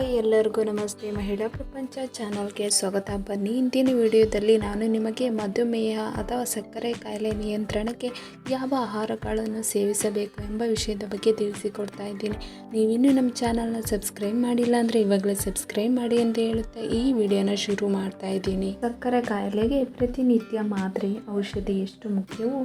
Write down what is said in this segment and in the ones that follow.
Hi ಎಲ್ಲರಿಗೂ ನಮಸ್ತೆ. ಮಹಿಳಾ ಪ್ರಪಂಚ ಚಾನಲ್ಗೆ ಸ್ವಾಗತ. ಬನ್ನಿ, ಇಂದಿನ ವಿಡಿಯೋದಲ್ಲಿ ನಾನು ನಿಮಗೆ ಮಧುಮೇಹ ಅಥವಾ ಸಕ್ಕರೆ ಕಾಯಿಲೆ ನಿಯಂತ್ರಣಕ್ಕೆ ಯಾವ ಆಹಾರಗಳನ್ನು ಸೇವಿಸಬೇಕು ಎಂಬ ವಿಷಯದ ಬಗ್ಗೆ ತಿಳಿಸಿಕೊಡ್ತಾ ಇದ್ದೀನಿ. ನೀವಿನ್ನೂ ನಮ್ಮ ಚಾನಲ್ನ ಸಬ್ಸ್ಕ್ರೈಬ್ ಮಾಡಿಲ್ಲ ಅಂದರೆ ಇವಾಗಲೇ ಸಬ್ಸ್ಕ್ರೈಬ್ ಮಾಡಿ ಅಂತ ಹೇಳುತ್ತಾ ಈ ವಿಡಿಯೋನ ಶುರು ಮಾಡ್ತಾ ಇದ್ದೀನಿ. ಸಕ್ಕರೆ ಕಾಯಿಲೆಗೆ ಪ್ರತಿನಿತ್ಯ ಮಾತ್ರೆ, ಔಷಧಿ ಎಷ್ಟು ಮುಖ್ಯವೋ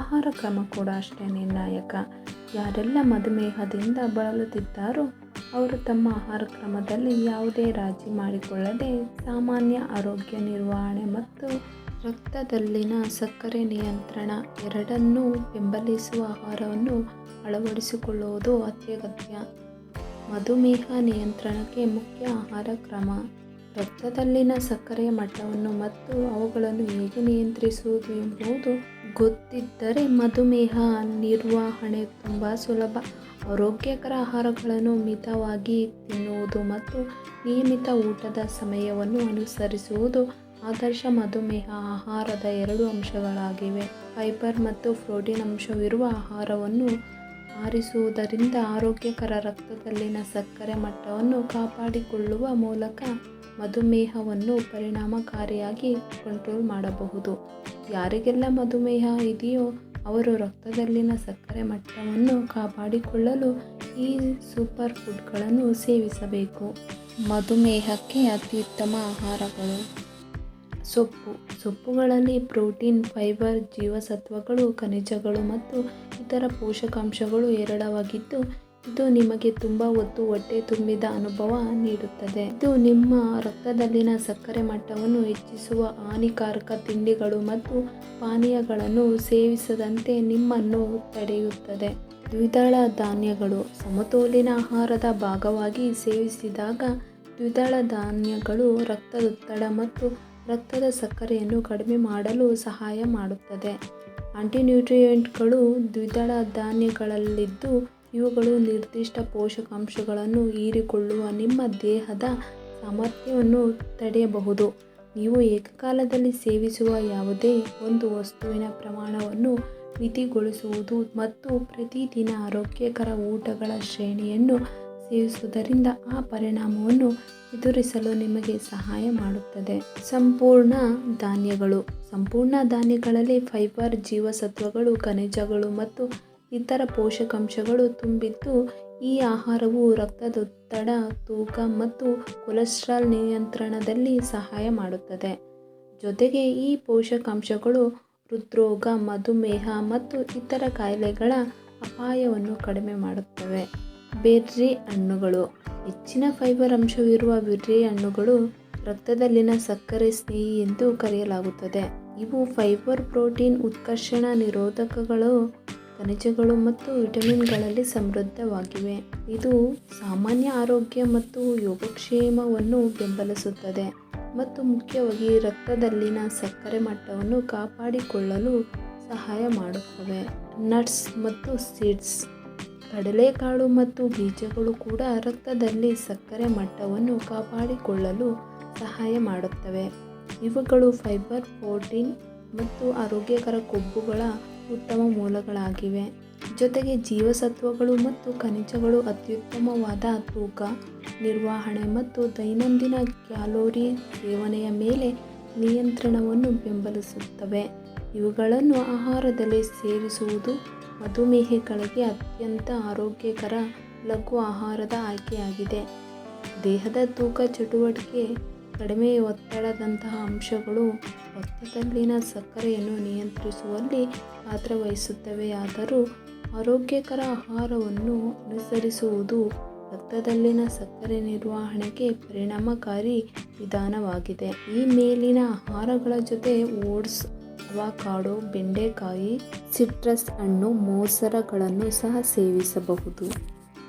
ಆಹಾರ ಕ್ರಮ ಕೂಡ ಅಷ್ಟೇ ನಿರ್ಣಾಯಕ. ಯಾರೆಲ್ಲ ಮಧುಮೇಹದಿಂದ ಬಳಲುತ್ತಿದ್ದಾರೋ ಅವರು ತಮ್ಮ ಆಹಾರ ಕ್ರಮದಲ್ಲಿ ಯಾವುದೇ ರಾಜಿ ಮಾಡಿಕೊಳ್ಳದೆ ಸಾಮಾನ್ಯ ಆರೋಗ್ಯ ನಿರ್ವಹಣೆ ಮತ್ತು ರಕ್ತದಲ್ಲಿನ ಸಕ್ಕರೆ ನಿಯಂತ್ರಣ ಎರಡನ್ನೂ ಬೆಂಬಲಿಸುವ ಆಹಾರವನ್ನು ಅಳವಡಿಸಿಕೊಳ್ಳುವುದು ಅತ್ಯಗತ್ಯ. ಮಧುಮೇಹ ನಿಯಂತ್ರಣಕ್ಕೆ ಮುಖ್ಯ ಆಹಾರ ಕ್ರಮ. ರಕ್ತದಲ್ಲಿನ ಸಕ್ಕರೆ ಮಟ್ಟವನ್ನು ಮತ್ತು ಅವುಗಳನ್ನು ಹೇಗೆ ನಿಯಂತ್ರಿಸುವುದು ಎಂಬುದು ಗೊತ್ತಿದ್ದರೆ ಮಧುಮೇಹ ನಿರ್ವಹಣೆ ತುಂಬ ಸುಲಭ. ಆರೋಗ್ಯಕರ ಆಹಾರಗಳನ್ನು ಮಿತವಾಗಿ ತಿನ್ನುವುದು ಮತ್ತು ನಿಯಮಿತ ಊಟದ ಸಮಯವನ್ನು ಅನುಸರಿಸುವುದು ಆದರ್ಶ ಮಧುಮೇಹ ಆಹಾರದ ಎರಡು ಅಂಶಗಳಾಗಿವೆ. ಫೈಬರ್ ಮತ್ತು ಪ್ರೋಟೀನ್ ಅಂಶವಿರುವ ಆಹಾರವನ್ನು ಆರಿಸುವುದರಿಂದ ಆರೋಗ್ಯಕರ ರಕ್ತದಲ್ಲಿನ ಸಕ್ಕರೆ ಮಟ್ಟವನ್ನು ಕಾಪಾಡಿಕೊಳ್ಳುವ ಮೂಲಕ ಮಧುಮೇಹವನ್ನು ಪರಿಣಾಮಕಾರಿಯಾಗಿ ಕಂಟ್ರೋಲ್ ಮಾಡಬಹುದು. ಯಾರಿಗೆಲ್ಲ ಮಧುಮೇಹ ಇದೆಯೋ ಅವರು ರಕ್ತದಲ್ಲಿನ ಸಕ್ಕರೆ ಮಟ್ಟವನ್ನು ಕಾಪಾಡಿಕೊಳ್ಳಲು ಈ ಸೂಪರ್ ಫುಡ್ಗಳನ್ನು ಸೇವಿಸಬೇಕು. ಮಧುಮೇಹಕ್ಕೆ ಅತ್ಯುತ್ತಮ ಆಹಾರಗಳು. ಸೊಪ್ಪು. ಸೊಪ್ಪುಗಳಲ್ಲಿ ಪ್ರೋಟೀನ್, ಫೈಬರ್, ಜೀವಸತ್ವಗಳು, ಖನಿಜಗಳು ಮತ್ತು ಇತರ ಪೋಷಕಾಂಶಗಳು ಹೇರಳವಾಗಿದ್ದು ಇದು ನಿಮಗೆ ತುಂಬ ಹೊತ್ತು ಹೊಟ್ಟೆ ತುಂಬಿದ ಅನುಭವ ನೀಡುತ್ತದೆ. ಇದು ನಿಮ್ಮ ರಕ್ತದಲ್ಲಿನ ಸಕ್ಕರೆ ಮಟ್ಟವನ್ನು ಹೆಚ್ಚಿಸುವ ಹಾನಿಕಾರಕ ತಿಂಡಿಗಳು ಮತ್ತು ಪಾನೀಯಗಳನ್ನು ಸೇವಿಸದಂತೆ ನಿಮ್ಮನ್ನು ತಡೆಯುತ್ತದೆ. ದ್ವಿದಳ ಧಾನ್ಯಗಳು ಸಮತೋಲಿನ ಆಹಾರದ ಭಾಗವಾಗಿ ಸೇವಿಸಿದಾಗ ದ್ವಿದಳ ಧಾನ್ಯಗಳು ರಕ್ತದೊತ್ತಡ ಮತ್ತು ರಕ್ತದ ಸಕ್ಕರೆಯನ್ನು ಕಡಿಮೆ ಮಾಡಲು ಸಹಾಯ ಮಾಡುತ್ತದೆ. ಆಂಟಿನ್ಯೂಟ್ರಿಯೆಂಟ್ಗಳು ದ್ವಿದಳ ಧಾನ್ಯಗಳಲ್ಲಿದ್ದು ಇವುಗಳು ನಿರ್ದಿಷ್ಟ ಪೋಷಕಾಂಶಗಳನ್ನು ಹೀರಿಕೊಳ್ಳುವ ನಿಮ್ಮ ದೇಹದ ಸಾಮರ್ಥ್ಯವನ್ನು ತಡೆಯಬಹುದು. ನೀವು ಏಕಕಾಲದಲ್ಲಿ ಸೇವಿಸುವ ಯಾವುದೇ ಒಂದು ವಸ್ತುವಿನ ಪ್ರಮಾಣವನ್ನು ಮಿತಿಗೊಳಿಸುವುದು ಮತ್ತು ಪ್ರತಿದಿನ ಆರೋಗ್ಯಕರ ಊಟಗಳ ಶ್ರೇಣಿಯನ್ನು ಸೇವಿಸುವುದರಿಂದ ಆ ಪರಿಣಾಮವನ್ನು ಎದುರಿಸಲು ನಿಮಗೆ ಸಹಾಯ ಮಾಡುತ್ತದೆ. ಸಂಪೂರ್ಣ ಧಾನ್ಯಗಳು. ಸಂಪೂರ್ಣ ಧಾನ್ಯಗಳಲ್ಲಿ ಫೈಬರ್, ಜೀವಸತ್ವಗಳು, ಖನಿಜಗಳು ಮತ್ತು ಇತರ ಪೋಷಕಾಂಶಗಳು ತುಂಬಿದ್ದು ಈ ಆಹಾರವು ರಕ್ತದೊತ್ತಡ, ತೂಕ ಮತ್ತು ಕೊಲೆಸ್ಟ್ರಾಲ್ ನಿಯಂತ್ರಣದಲ್ಲಿ ಸಹಾಯ ಮಾಡುತ್ತದೆ. ಜೊತೆಗೆ ಈ ಪೋಷಕಾಂಶಗಳು ಹೃದ್ರೋಗ, ಮಧುಮೇಹ ಮತ್ತು ಇತರ ಕಾಯಿಲೆಗಳ ಅಪಾಯವನ್ನು ಕಡಿಮೆ ಮಾಡುತ್ತವೆ. ಬೆರ್ರಿ ಹಣ್ಣುಗಳು. ಹೆಚ್ಚಿನ ಫೈಬರ್ ಅಂಶವಿರುವ ಬೆರ್ರಿ ಹಣ್ಣುಗಳು ರಕ್ತದಲ್ಲಿನ ಸಕ್ಕರೆ, ಸ್ನೇಹಿ ಎಂದು ಕರೆಯಲಾಗುತ್ತದೆ. ಇವು ಫೈಬರ್ ಪ್ರೋಟೀನ್ ಉತ್ಕರ್ಷಣ ನಿರೋಧಕಗಳು ಖನಿಜಗಳು ಮತ್ತು ವಿಟಮಿನ್ಗಳಲ್ಲಿ ಸಮೃದ್ಧವಾಗಿವೆ. ಇದು ಸಾಮಾನ್ಯ ಆರೋಗ್ಯ ಮತ್ತು ಯೋಗಕ್ಷೇಮವನ್ನು ಬೆಂಬಲಿಸುತ್ತದೆ ಮತ್ತು ಮುಖ್ಯವಾಗಿ ರಕ್ತದಲ್ಲಿನ ಸಕ್ಕರೆ ಮಟ್ಟವನ್ನು ಕಾಪಾಡಿಕೊಳ್ಳಲು ಸಹಾಯ ಮಾಡುತ್ತವೆ. ನಟ್ಸ್ ಮತ್ತು ಸೀಡ್ಸ್, ಕಡಲೆಕಾಳು ಮತ್ತು ಬೀಜಗಳು ಕೂಡ ರಕ್ತದಲ್ಲಿ ಸಕ್ಕರೆ ಮಟ್ಟವನ್ನು ಕಾಪಾಡಿಕೊಳ್ಳಲು ಸಹಾಯ ಮಾಡುತ್ತವೆ. ಇವುಗಳು ಫೈಬರ್, ಪ್ರೋಟೀನ್ ಮತ್ತು ಆರೋಗ್ಯಕರ ಕೊಬ್ಬುಗಳ ಉತ್ತಮ ಮೂಲಗಳಾಗಿವೆ. ಜೊತೆಗೆ ಜೀವಸತ್ವಗಳು ಮತ್ತು ಖನಿಜಗಳು ಅತ್ಯುತ್ತಮವಾದ ತೂಕ, ನಿರ್ವಹಣೆ ಮತ್ತು ದೈನಂದಿನ ಕ್ಯಾಲೋರಿ ಸೇವನೆಯ ಮೇಲೆ ನಿಯಂತ್ರಣವನ್ನು ಬೆಂಬಲಿಸುತ್ತವೆ. ಇವುಗಳನ್ನು ಆಹಾರದಲ್ಲಿ ಸೇರಿಸುವುದು ಮಧುಮೇಹಿಗಳಿಗೆ ಅತ್ಯಂತ ಆರೋಗ್ಯಕರ ಲಘು ಆಹಾರದ ಆಯ್ಕೆಯಾಗಿದೆ. ದೇಹದ ತೂಕ, ಚಟುವಟಿಕೆ ಕಡಿಮೆ ಒತ್ತಡದಂತಹ ಅಂಶಗಳು ರಕ್ತದಲ್ಲಿನ ಸಕ್ಕರೆಯನ್ನು ನಿಯಂತ್ರಿಸುವಲ್ಲಿ ಪಾತ್ರವಹಿಸುತ್ತವೆ. ಆದರೂ ಆರೋಗ್ಯಕರ ಆಹಾರವನ್ನು ಅನುಸರಿಸುವುದು ರಕ್ತದಲ್ಲಿನ ಸಕ್ಕರೆ ನಿರ್ವಹಣೆಗೆ ಪರಿಣಾಮಕಾರಿ ವಿಧಾನವಾಗಿದೆ. ಈ ಮೇಲಿನ ಆಹಾರಗಳ ಜೊತೆ ಓಟ್ಸ್ ಅವಾಕಾಡೋ ಬೆಂಡೆಕಾಯಿ, ಸಿಟ್ರಸ್ ಹಣ್ಣು, ಮೋಸರಗಳನ್ನು ಸಹ ಸೇವಿಸಬಹುದು.